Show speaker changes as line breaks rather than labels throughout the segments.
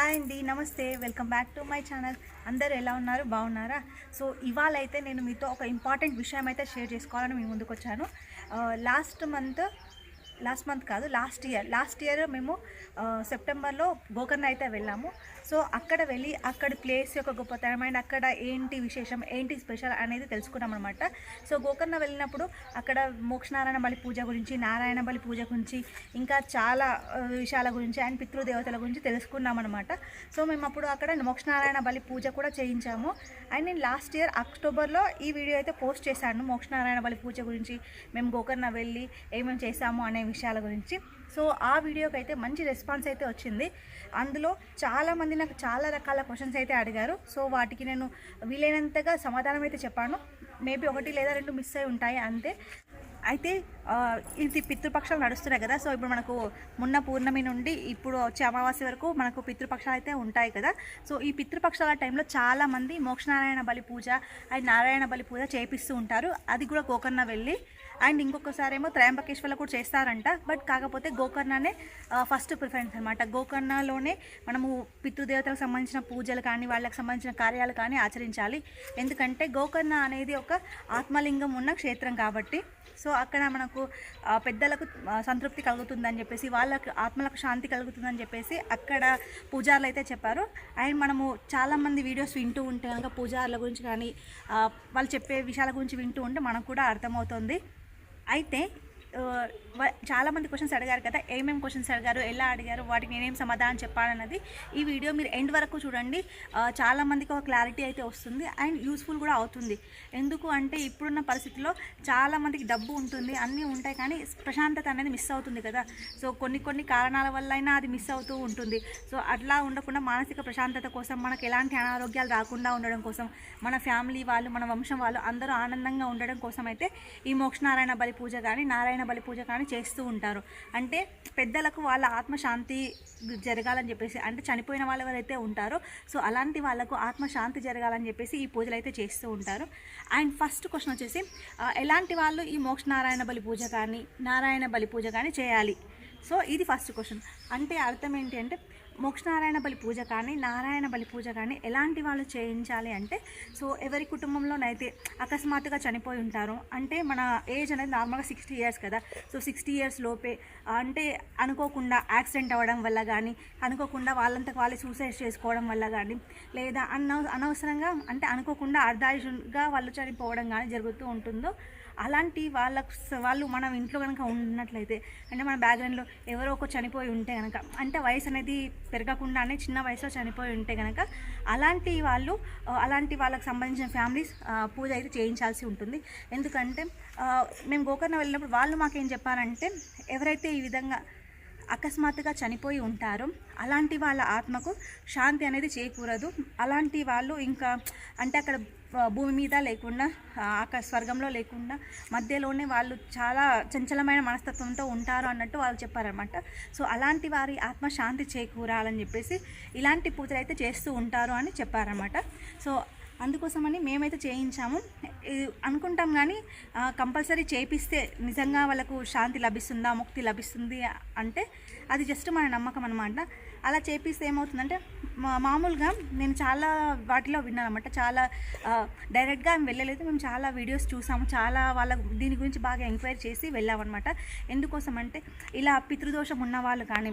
Hi అండి నమస్తే welcome back to my channel. అందరు ఎలా ఉన్నారు? బాగున్నారా? సో ఇవాళ అయితే నేను మీతో ఒక ఇంపార్టెంట్ విషయం అయితే షేర్ చేసుకోవాలని మీ ముందుకు వచ్చాను లాస్ట్ మంత్ లాస్ట్ మంత్ కాదు లాస్ట్ ఇయర్. లాస్ట్ ఇయర్ మేము సెప్టెంబర్లో గోకర్ణ అయితే వెళ్ళాము. సో అక్కడ వెళ్ళి అక్కడ ప్లేస్ యొక్క గొప్పతనం అండ్ అక్కడ ఏంటి విశేషం ఏంటి స్పెషల్ అనేది తెలుసుకున్నాం అనమాట సో గోకర్ణ వెళ్ళినప్పుడు అక్కడ మోక్షనారాయణ బలి పూజ గురించి నారాయణ బలి పూజ గురించి ఇంకా చాలా విషయాల గురించి అండ్ పితృదేవతల గురించి తెలుసుకున్నాం అనమాట సో మేము అప్పుడు అక్కడ మోక్షనారాయణ బలి పూజ కూడా చేయించాము. అండ్ నేను లాస్ట్ ఇయర్ అక్టోబర్లో ఈ వీడియో అయితే పోస్ట్ చేశాను మోక్షనారాయణ బలి పూజ గురించి మేము గోకర్ణ వెళ్ళి ఏమేమి చేశాము అనే విషయాల గురించి. సో ఆ వీడియోకి అయితే మంచి రెస్పాన్స్ అయితే వచ్చింది. అందులో చాలామంది నాకు చాలా రకాల క్వశ్చన్స్ అయితే అడిగారు. సో వాటికి నేను వీలైనంతగా సమాధానం అయితే చెప్పాను. మేబీ ఒకటి లేదా రెండు మిస్ అయి ఉంటాయి అంతే. అయితే ఇది పితృపక్షాలు నడుస్తున్నాయి కదా. సో ఇప్పుడు మనకు మొన్న పూర్ణమి నుండి ఇప్పుడు వచ్చే అమావాస్య వరకు మనకు పితృపక్షాలు అయితే ఉంటాయి కదా. సో ఈ పితృపక్షాల టైంలో చాలామంది మోక్షనారాయణ బలి పూజ అండ్ నారాయణ బలి పూజ చేపిస్తూ ఉంటారు. అది కూడా గోకర్ణ వెళ్ళి అండ్ ఇంకొకసారి ఏమో త్రయంబకేశ్వర్లో కూడా చేస్తారంట. బట్ కాకపోతే గోకర్ణనే ఫస్ట్ ప్రిఫరెన్స్ అనమాట గోకర్ణలోనే మనము పితృదేవతలకు సంబంధించిన పూజలు కానీ వాళ్ళకి సంబంధించిన కార్యాలు కానీ ఆచరించాలి. ఎందుకంటే గోకర్ణ అనేది ఒక ఆత్మలింగం ఉన్న క్షేత్రం కాబట్టి. సో అక్కడ మనకు పెద్దలకు సంతృప్తి కలుగుతుందని చెప్పేసి వాళ్ళకు ఆత్మలకు శాంతి కలుగుతుందని చెప్పేసి అక్కడ పూజారులు అయితే చెప్పారు. అండ్ మనము చాలామంది వీడియోస్ వింటూ ఉంటే కనుక పూజారుల గురించి కానీ వాళ్ళు చెప్పే విషయాల గురించి వింటూ ఉంటే మనకు కూడా అర్థమవుతుంది. అయితే చాలామంది క్వశ్చన్స్ అడిగారు కదా ఏమేమి క్వశ్చన్స్ అడిగారు ఎలా అడిగారు వాటికి నేనేం సమాధానం చెప్పాలన్నది ఈ వీడియో మీరు ఎండ్ వరకు చూడండి. చాలామందికి ఒక క్లారిటీ అయితే వస్తుంది అండ్ యూస్ఫుల్ కూడా అవుతుంది. ఎందుకు అంటే ఇప్పుడున్న పరిస్థితిలో చాలామందికి డబ్బు ఉంటుంది అన్నీ ఉంటాయి కానీ ప్రశాంతత అనేది మిస్ అవుతుంది కదా. సో కొన్ని కొన్ని కారణాల వల్ల అయినా అది మిస్ అవుతూ ఉంటుంది. సో అట్లా ఉండకుండా మానసిక ప్రశాంతత కోసం మనకు ఎలాంటి అనారోగ్యాలు రాకుండా ఉండడం కోసం మన ఫ్యామిలీ వాళ్ళు మన వంశం వాళ్ళు అందరూ ఆనందంగా ఉండడం కోసం అయితే ఈ మోక్షనారాయణ బలి పూజ కానీ నారాయణ బలి పూజ కానీ చేస్తూ ఉంటారు. అంటే పెద్దలకు వాళ్ళ ఆత్మశాంతి జరగాలని చెప్పేసి అంటే చనిపోయిన వాళ్ళు ఎవరైతే ఉంటారో. సో అలాంటి వాళ్ళకు ఆత్మశాంతి జరగాలని చెప్పేసి ఈ పూజలు అయితే చేస్తూ ఉంటారు. అండ్ ఫస్ట్ క్వశ్చన్ వచ్చేసి ఎలాంటి వాళ్ళు ఈ మోక్ష నారాయణ బలి పూజ కానీ నారాయణ బలి పూజ కానీ చేయాలి? సో ఇది ఫస్ట్ క్వశ్చన్ అంటే అర్థం ఏంటి అంటే మోక్షనారాయణ బలి పూజ కానీ నారాయణ బలి పూజ కానీ ఎలాంటి వాళ్ళు చేయించాలి అంటే సో ఎవరి కుటుంబంలోనైతే అకస్మాత్తుగా చనిపోయి ఉంటారు అంటే మన ఏజ్ అనేది నార్మల్గా సిక్స్టీ ఇయర్స్ కదా సో సిక్స్టీ ఇయర్స్ లోపే అంటే అనుకోకుండా యాక్సిడెంట్ అవ్వడం వల్ల కానీ అనుకోకుండా వాళ్ళంతకు వాళ్ళే సూసైడ్ చేసుకోవడం వల్ల కానీ లేదా అన అనవసరంగా అంటే అనుకోకుండా అర్ధాయుషుగా వాళ్ళు చనిపోవడం కానీ జరుగుతూ ఉంటుందో అలాంటి వాళ్ళకు వాళ్ళు మనం ఇంట్లో కనుక ఉన్నట్లయితే అంటే మన బ్యాక్గ్రౌండ్లో ఎవరో ఒక చనిపోయి ఉంటే కనుక అంటే వయసు అనేది పెరగకుండానే చిన్న వయసులో చనిపోయి ఉంటే కనుక అలాంటి వాళ్ళు అలాంటి వాళ్ళకి సంబంధించిన ఫ్యామిలీస్ పూజ అయితే చేయించాల్సి ఉంటుంది. ఎందుకంటే మేము గోకర్ణ వెళ్ళినప్పుడు వాళ్ళు మాకేం చెప్పారంటే ఎవరైతే ఈ విధంగా అకస్మాత్తుగా చనిపోయి ఉంటారు. అలాంటి వాళ్ళ ఆత్మకు శాంతి అనేది చేకూరదు. అలాంటి వాళ్ళు ఇంకా అంటే అక్కడ భూమి మీద లేకుండా ఆక స్వర్గంలో లేకుండా మధ్యలోనే వాళ్ళు చాలా చంచలమైన మనస్తత్వంతో ఉంటారు అన్నట్టు వాళ్ళు చెప్పారనమాట సో అలాంటి వారి ఆత్మ శాంతి చేకూరాలని చెప్పేసి ఇలాంటి పూజలు అయితే చేస్తూ ఉంటారు అని చెప్పారనమాట సో అందుకోసమని మేమైతే చేయించాము. అనుకుంటాం కానీ కంపల్సరీ చేపిస్తే నిజంగా వాళ్ళకు శాంతి లభిస్తుందా ముక్తి లభిస్తుంది అంటే అది జస్ట్ మన నమ్మకం అనమాట అలా చేపిస్తే ఏమవుతుందంటే మా మామూలుగా నేను చాలా వాటిలో విన్నాను అనమాట చాలా డైరెక్ట్గా మేము వెళ్ళలేదు. మేము చాలా వీడియోస్ చూసాము. చాలా వాళ్ళ దీని గురించి బాగా ఎంక్వైరీ చేసి వెళ్ళామన్నమాట. ఎందుకోసం అంటే ఇలా పితృదోషం ఉన్న వాళ్ళు కానీ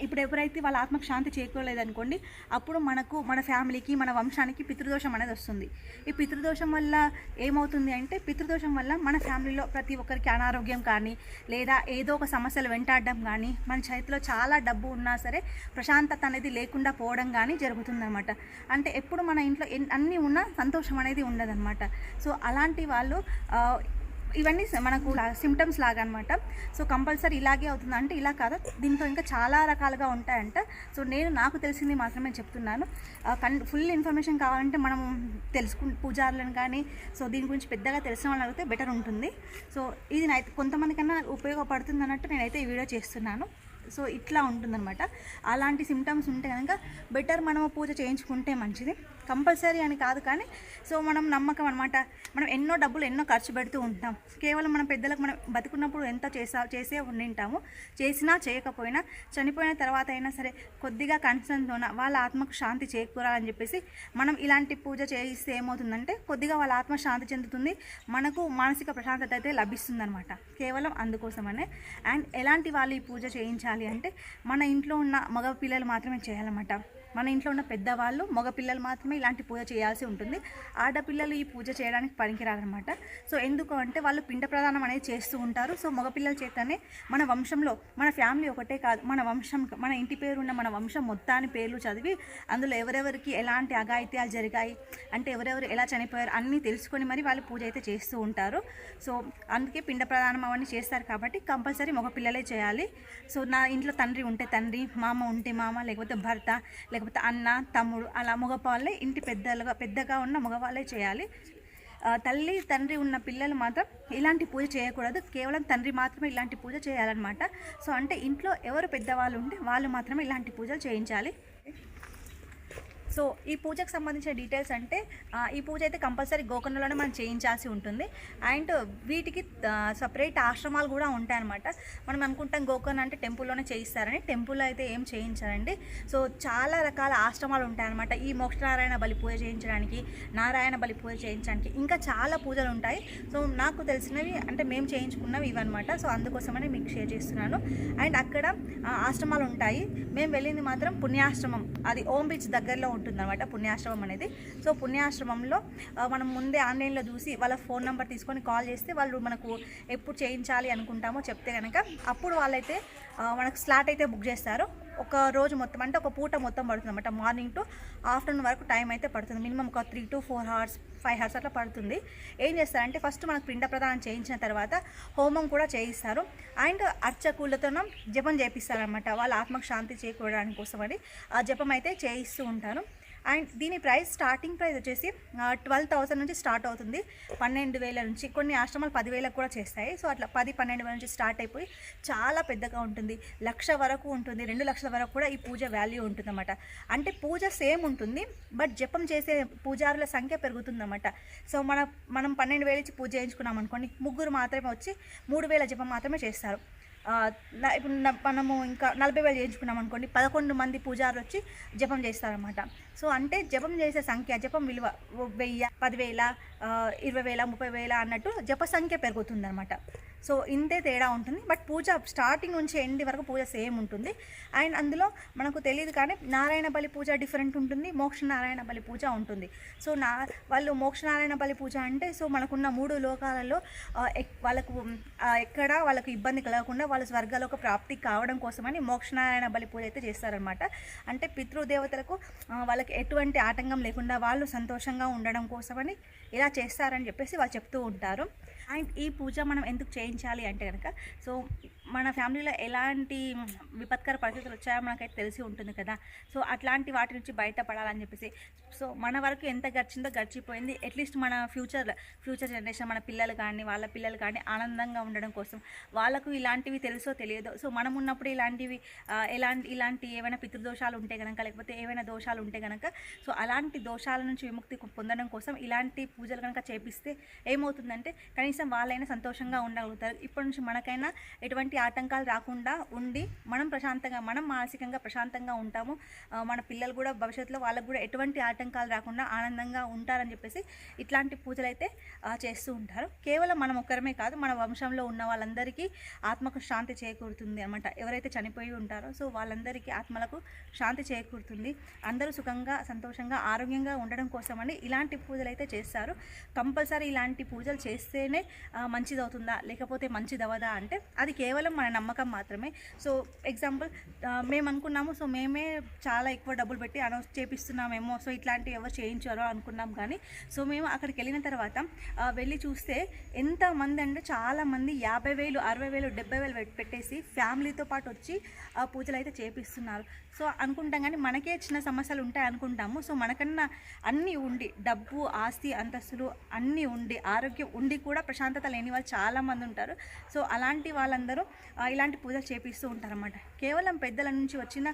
ఇప్పుడు ఎవరైతే వాళ్ళ ఆత్మకు శాంతి చేకూరలేదనుకోండి అప్పుడు మనకు మన ఫ్యామిలీకి మన వంశానికి పితృదోషం అనేది వస్తుంది. ఈ పితృదోషం వల్ల ఏమవుతుంది అంటే పితృదోషం వల్ల మన ఫ్యామిలీలో ప్రతి ఒక్కరికి అనారోగ్యం కానీ లేదా ఏదో ఒక సమస్యలు వెంటాడడం కానీ మన చేతిలో చాలా డబ్బు ఉన్నా సరే ప్రశాంతత అనేది లేకుండా పోవడం కానీ జరుగుతుందన్నమాట. అంటే ఎప్పుడు మన ఇంట్లో ఎన్- అన్నీ ఉన్నా సంతోషం అనేది ఉండదన్నమాట. సో అలాంటి వాళ్ళు ఇవన్నీ మనకు సిమ్టమ్స్ లాగా అనమాట సో కంపల్సరీ ఇలాగే అవుతుంది అంటే ఇలా కాదు. దీంతో ఇంకా చాలా రకాలుగా ఉంటాయంట. సో నేను నాకు తెలిసింది మాత్రమే చెప్తున్నాను. కన్ ఫుల్ ఇన్ఫర్మేషన్ కావాలంటే మనం తెలుసుకు పూజారులను కానీ సో దీని గురించి పెద్దగా తెలిసిన వాళ్ళని అడిగితే బెటర్ ఉంటుంది. సో ఇది నైతే కొంతమందికన్నా ఉపయోగపడుతుంది అన్నట్టు నేనైతే ఈ వీడియో చేస్తున్నాను. సో ఇట్లా ఉంటుందన్నమాట. అలాంటి సిమ్టమ్స్ ఉంటే కనుక బెటర్ మనము పూజ చేయించుకుంటే మంచిది. కంపల్సరీ అని కాదు కానీ సో మనం నమ్మకం అనమాట మనం ఎన్నో డబ్బులు ఎన్నో ఖర్చు పెడుతూ ఉంటాం. కేవలం మన పెద్దలకు మనం బతుకున్నప్పుడు ఎంత చేసా చేసే ఉండింటాము. చేసినా చేయకపోయినా చనిపోయిన తర్వాత అయినా సరే కొద్దిగా కన్సర్న్తోన వాళ్ళ ఆత్మకు శాంతి చేకూరాలని చెప్పేసి మనం ఇలాంటి పూజ చేయిస్తే ఏమవుతుందంటే కొద్దిగా వాళ్ళ ఆత్మ శాంతి చెందుతుంది. మనకు మానసిక ప్రశాంతత అయితే లభిస్తుందనమాట కేవలం అందుకోసమనే. అండ్ ఎలాంటి వాళ్ళు ఈ పూజ చేయించాలి అంటే మన ఇంట్లో ఉన్న మగ పిల్లలు మాత్రమే చేయాలన్నమాట. మన ఇంట్లో ఉన్న పెద్దవాళ్ళు మగపిల్లలు మాత్రమే ఇలాంటి పూజ చేయాల్సి ఉంటుంది. ఆడపిల్లలు ఈ పూజ చేయడానికి పనికిరారనమాట సో ఎందుకు అంటే వాళ్ళు పిండ ప్రదానం అనేది చేస్తూ ఉంటారు. సో మగపిల్లల చేతనే మన వంశంలో మన ఫ్యామిలీ ఒకటే కాదు మన వంశం మన ఇంటి పేరు ఉన్న మన వంశం మొత్తాన్ని పేర్లు చదివి అందులో ఎవరెవరికి ఎలాంటి అఘాయిత్యాలు జరిగాయి అంటే ఎవరెవరు ఎలా చనిపోయారు అన్నీ తెలుసుకొని మరి వాళ్ళు పూజ అయితే చేస్తూ ఉంటారు. సో అందుకే పిండ ప్రదానం అవన్నీ చేస్తారు కాబట్టి కంపల్సరీ మగపిల్లలే చేయాలి. సో నా ఇంట్లో తండ్రి ఉంటే తండ్రి మామ ఉంటే మామ లేకపోతే భర్త లేకపోతే అన్న తమ్ముడు అలా మగవాళ్ళే ఇంటి పెద్దలుగా పెద్దగా ఉన్న మగవాళ్ళే చేయాలి. తల్లి తండ్రి ఉన్న పిల్లలు మాత్రం ఇలాంటి పూజ చేయకూడదు. కేవలం తండ్రి మాత్రమే ఇలాంటి పూజ చేయాలన్నమాట. సో అంటే ఇంట్లో ఎవరు పెద్దవాళ్ళు ఉంటే వాళ్ళు మాత్రమే ఇలాంటి పూజలు చేయించాలి. సో ఈ పూజకు సంబంధించిన డీటెయిల్స్ అంటే ఈ పూజ అయితే కంపల్సరీ గోకర్ణలోనే మనం చేయించాల్సి ఉంటుంది. అండ్ వీటికి సపరేట్ ఆశ్రమాలు కూడా ఉంటాయన్నమాట. మనం అనుకుంటాం గోకర్ణ అంటే టెంపుల్లోనే చేయిస్తారని టెంపుల్లో అయితే ఏం చేయించారండి. సో చాలా రకాల ఆశ్రమాలు ఉంటాయన్నమాట. ఈ మోక్షనారాయణ బలి పూజ చేయించడానికి నారాయణ బలి పూజ చేయించడానికి ఇంకా చాలా పూజలు ఉంటాయి. సో నాకు తెలిసినవి అంటే మేము చేయించుకున్నవి ఇవన్నమాట. సో అందుకోసమనే మీకు షేర్ చేస్తున్నాను. అండ్ అక్కడ ఆశ్రమాలు ఉంటాయి. మేము వెళ్ళింది మాత్రం పుణ్యాశ్రమం. అది ఓం బీచ్ దగ్గరలో ఉంటుందన్నమాట పుణ్యాశ్రమం అనేది. సో పుణ్యాశ్రమంలో మనం ముందే ఆన్లైన్లో చూసి వాళ్ళ ఫోన్ నెంబర్ తీసుకొని కాల్ చేస్తే వాళ్ళు మనకు ఎప్పుడు చేయించాలి అనుకుంటామో చెప్తే కనుక అప్పుడు వాళ్ళైతే మనకు స్లాట్ అయితే బుక్ చేస్తారు. ఒక రోజు మొత్తం అంటే ఒక పూట మొత్తం పడుతుంది అనమాట మార్నింగ్ టు ఆఫ్టర్నూన్ వరకు టైం అయితే పడుతుంది. మినిమం ఒక three to four hours five hours అట్లా పడుతుంది. ఏం చేస్తారంటే ఫస్ట్ మనకు పిండ ప్రదానం చేయించిన తర్వాత హోమం కూడా చేయిస్తారు. అండ్ అర్చకులతో జపం చేపిస్తారనమాట వాళ్ళ ఆత్మకు శాంతి చేకూరడానికి కోసమని ఆ జపం అయితే చేయిస్తూ ఉంటారు. అండ్ దీని ప్రైస్ స్టార్టింగ్ ప్రైస్ వచ్చేసి ట్వెల్వ్ థౌసండ్ నుంచి స్టార్ట్ అవుతుంది. పన్నెండు వేల నుంచి కొన్ని ఆశ్రమాలు పదివేలకు కూడా చేస్తాయి. సో అట్లా పది పన్నెండు వేల నుంచి స్టార్ట్ అయిపోయి చాలా పెద్దగా ఉంటుంది. లక్ష వరకు ఉంటుంది. రెండు లక్షల వరకు కూడా ఈ పూజ వాల్యూ ఉంటుందన్నమాట. అంటే పూజ సేమ్ ఉంటుంది బట్ జపం చేసే పూజారుల సంఖ్య పెరుగుతుందన్నమాట. సో మన మనం పన్నెండు వేలు ఇచ్చి పూజ చేయించుకున్నాం అనుకోండి ముగ్గురు మాత్రమే వచ్చి మూడు వేల జపం మాత్రమే చేస్తారు. ఇప్పుడు మనము ఇంకా నలభై వేలు చేయించుకున్నాం అనుకోండి పదకొండు మంది పూజారులు వచ్చి జపం చేస్తారనమాట సో అంటే జపం చేసే సంఖ్య జపం విలువ వెయ్యి పదివేల ఇరవై వేల ముప్పై వేల అన్నట్టు జప సంఖ్య పెరుగుతుందన్నమాట. సో ఇంతే తేడా ఉంటుంది. బట్ పూజ స్టార్టింగ్ నుంచి ఎండ్ వరకు పూజ సేమ్ ఉంటుంది. అండ్ అందులో మనకు తెలియదు కానీ నారాయణ బలి పూజ డిఫరెంట్ ఉంటుంది. మోక్ష నారాయణ బలి పూజ ఉంటుంది. సో నా వాళ్ళు మోక్ష నారాయణ బలి పూజ అంటే సో మనకున్న మూడు లోకాలలో ఎక్- వాళ్ళకు ఎక్కడ వాళ్ళకు ఇబ్బంది కలగకుండా వాళ్ళ స్వర్గాలకు ప్రాప్తి కావడం కోసమని మోక్షనారాయణ బలి పూజ అయితే చేస్తారనమాట అంటే పితృదేవతలకు వాళ్ళకి ఎటువంటి ఆటంకం లేకుండా వాళ్ళు సంతోషంగా ఉండడం కోసమని ఇలా చేస్తారని చెప్పేసి వాళ్ళు చెప్తూ ఉంటారు. అండ్ ఈ పూజ మనం ఎందుకు చేయించాలి అంటే కనుక సో మన ఫ్యామిలీలో ఎలాంటి విపత్కర పరిస్థితులు వచ్చాయో మనకైతే తెలిసి ఉంటుంది కదా. సో అట్లాంటి వాటి నుంచి బయటపడాలని చెప్పేసి. సో మన వరకు ఎంత గడిచిందో గడిచిపోయింది. అట్లీస్ట్ మన ఫ్యూచర్ ఫ్యూచర్ జనరేషన్ మన పిల్లలు కానీ వాళ్ళ పిల్లలు కానీ ఆనందంగా ఉండడం కోసం. వాళ్ళకు ఇలాంటివి తెలుసో తెలియదో. సో మనం ఉన్నప్పుడు ఇలాంటివి ఎలాంటి ఇలాంటి ఏమైనా పితృదోషాలు ఉంటే కనుక లేకపోతే ఏమైనా దోషాలు ఉంటే కనుక సో అలాంటి దోషాల నుంచి విముక్తి పొందడం కోసం ఇలాంటి పూజలు కనుక చేపిస్తే ఏమవుతుందంటే కనీసం వాళ్ళైనా సంతోషంగా ఉండగలుగుతారు. ఇప్పటి నుంచి మనకైనా ఎటువంటి ఆటంకాలు రాకుండా ఉండి మనం ప్రశాంతంగా మనం మానసికంగా ప్రశాంతంగా ఉంటాము. మన పిల్లలు కూడా భవిష్యత్తులో వాళ్ళకు కూడా ఎటువంటి ఆటంకాలు రాకుండా ఆనందంగా ఉంటారని చెప్పేసి ఇట్లాంటి పూజలు అయితే చేస్తూ ఉంటారు. కేవలం మనం ఒక్కరమే కాదు మన వంశంలో ఉన్న వాళ్ళందరికీ ఆత్మకు శాంతి చేకూరుతుంది అనమాట ఎవరైతే చనిపోయి ఉంటారో సో వాళ్ళందరికీ ఆత్మలకు శాంతి చేకూరుతుంది. అందరూ సుఖంగా సంతోషంగా ఆరోగ్యంగా ఉండడం కోసమని ఇలాంటి పూజలు అయితే చేస్తారు. కంపల్సరీ ఇలాంటి పూజలు చేస్తేనే మంచిదవుతుందా లేకపోతే మంచిదవదా అంటే అది కేవలం మన నమ్మకం మాత్రమే. సో ఎగ్జాంపుల్ మేము అనుకున్నాము సో మేమే చాలా ఎక్కువ డబ్బులు పెట్టి అనౌన్స్ చేపిస్తున్నామేమో సో ఇట్లాంటివి ఎవరు చేయించారో అనుకున్నాం కానీ సో మేము అక్కడికి వెళ్ళిన తర్వాత వెళ్ళి చూస్తే ఎంతమంది అంటే చాలామంది యాభై వేలు అరవై వేలు డెబ్బై వేలు పెట్టేసి ఫ్యామిలీతో పాటు వచ్చి ఆ పూజలు అయితే చేపిస్తున్నారు. సో అనుకుంటాం కానీ మనకే చిన్న సమస్యలు ఉంటాయి అనుకుంటాము. సో మనకన్నా అన్నీ ఉండి డబ్బు ఆస్తి అంతస్తులు అన్నీ ఉండి ఆరోగ్యం ఉండి కూడా ప్రశాంతత లేని వాళ్ళు చాలామంది ఉంటారు. సో అలాంటి వాళ్ళందరూ ఇలాంటి పూజలు చేపిస్తూ ఉంటారన్నమాట. కేవలం పెద్దల నుంచి వచ్చిన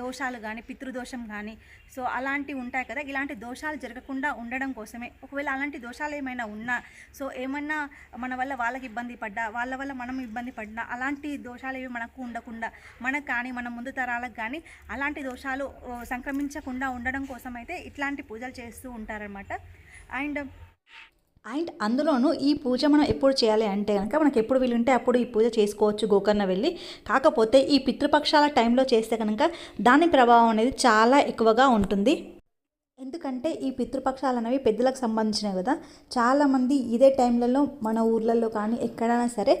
దోషాలు కానీ పితృదోషం కానీ సో అలాంటివి ఉంటాయి కదా. ఇలాంటి దోషాలు జరగకుండా ఉండడం కోసమే. ఒకవేళ అలాంటి దోషాలు ఏమైనా ఉన్నా సో ఏమన్నా మన వల్ల వాళ్ళకి ఇబ్బంది పడ్డా వాళ్ళ వల్ల మనం ఇబ్బంది పడినా అలాంటి దోషాలు ఏవి మనకు ఉండకుండా మనకు కానీ మన ముందు తరాలకు కానీ అలాంటి దోషాలు సంక్రమించకుండా ఉండడం కోసం అయితే ఇట్లాంటి పూజలు చేస్తూ ఉంటారనమాట అండ్
అండ్ అందులోనూ ఈ పూజ మనం ఎప్పుడు చేయాలి అంటే కనుక మనకి ఎప్పుడు వీలుంటే అప్పుడు ఈ పూజ చేసుకోవచ్చు గోకర్ణ వెళ్ళి. కాకపోతే ఈ పితృపక్షాల టైంలో చేస్తే కనుక దాని ప్రభావం అనేది చాలా ఎక్కువగా ఉంటుంది. ఎందుకంటే ఈ పితృపక్షాలు అనేవి పెద్దలకు సంబంధించినవి కదా. చాలామంది ఇదే టైంలలో మన ఊర్లలో కానీ ఎక్కడైనా సరే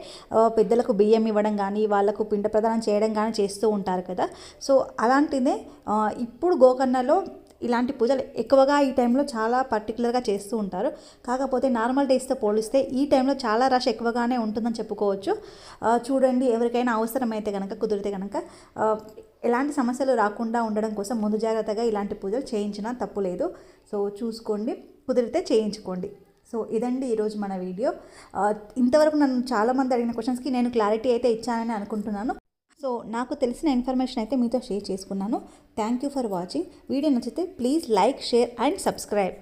పెద్దలకు బియ్యం ఇవ్వడం కానీ వాళ్ళకు పిండ ప్రదానం చేయడం కానీ చేస్తూ ఉంటారు కదా. సో అలాంటిదే ఇప్పుడు గోకర్ణలో ఇలాంటి పూజలు ఎక్కువగా ఈ టైంలో చాలా పర్టికులర్గా చేస్తూ ఉంటారు. కాకపోతే నార్మల్ డేస్తో పోలిస్తే ఈ టైంలో చాలా రష్ ఎక్కువగానే ఉంటుందని చెప్పుకోవచ్చు. చూడండి ఎవరికైనా అవసరమైతే కనుక కుదిరితే కనుక ఎలాంటి సమస్యలు రాకుండా ఉండడం కోసం ముందు జాగ్రత్తగా ఇలాంటి పూజలు చేయించినా తప్పు లేదు. సో చూసుకోండి కుదిరితే చేయించుకోండి. సో ఇదండి ఈరోజు మన వీడియో. ఇంతవరకు నన్ను చాలామంది అడిగిన క్వశ్చన్స్కి నేను క్లారిటీ అయితే ఇచ్చానని అనుకుంటున్నాను. సో నాకు తెలిసిన ఇన్ఫర్మేషన్ అయితే మీతో షేర్ చేసుకున్నాను. Thank you for watching video నచ్చితే please like share and subscribe.